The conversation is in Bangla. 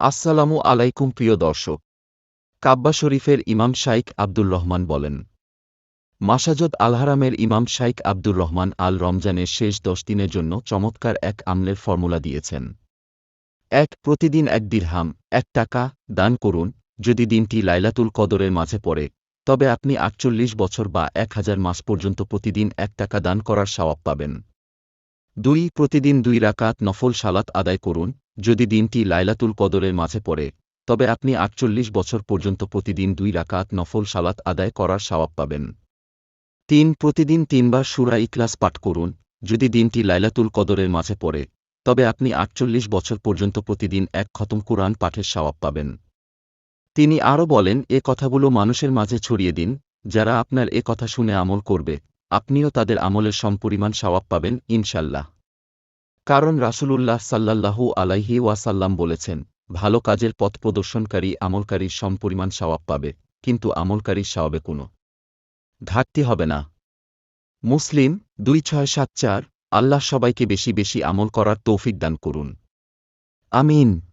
আসসালামু আলাইকুম, প্রিয় দর্শক। কাব্বা শরীফের ইমাম শাইখ আব্দুর রহমান বলেন, মাসাজদ আলহারামের ইমাম শাইখ আব্দুর রহমান আল রমজানের শেষ দশ দিনের জন্য চমৎকার এক আমলের ফর্মুলা দিয়েছেন। এক, প্রতিদিন এক দিরহাম, এক টাকা দান করুন, যদি দিনটি লাইলাতুল কদরের মাঝে পড়ে, তবে আপনি আটচল্লিশ বছর বা এক হাজার মাস পর্যন্ত প্রতিদিন এক টাকা দান করার সওয়াব পাবেন। দুই, প্রতিদিন দুই রাকাত নফল সালাত আদায় করুন যদি দিনটি লাইলাতুল কদরের মাঝে পড়ে, তবে আপনি আটচল্লিশ বছর পর্যন্ত প্রতিদিন দুই রাকাত নফল সালাত আদায় করার সওয়াব পাবেন। তিন, প্রতিদিন তিনবার সুরা ইকলাস পাঠ করুন, যদি দিনটি লাইলাতুল কদরের মাঝে পড়ে, তবে আপনি আটচল্লিশ বছর পর্যন্ত প্রতিদিন এক খতম কুরআন পাঠের সওয়াব পাবেন। তিনি আরও বলেন, এ কথাগুলো মানুষের মাঝে ছড়িয়ে দিন, যারা আপনার এ কথা শুনে আমল করবে, আপনিও তাদের আমলের সমপরিমাণ সওয়াব পাবেন, ইনশাল্লাহ। কারণ রাসূলুল্লাহ সাল্লাল্লাহু আলাইহি ওয়াসাল্লাম বলেছেন, ভালো কাজের পথ প্রদর্শনকারী আমলকারীর সমপরিমাণ সওয়াব পাবে, কিন্তু আমলকারীর সওয়াবে কোনো ঘাটতি হবে না। মুসলিম, দুই ছয় সাত চার, আল্লাহ সবাইকে বেশি বেশি আমল করার তৌফিক দান করুন। আমিন।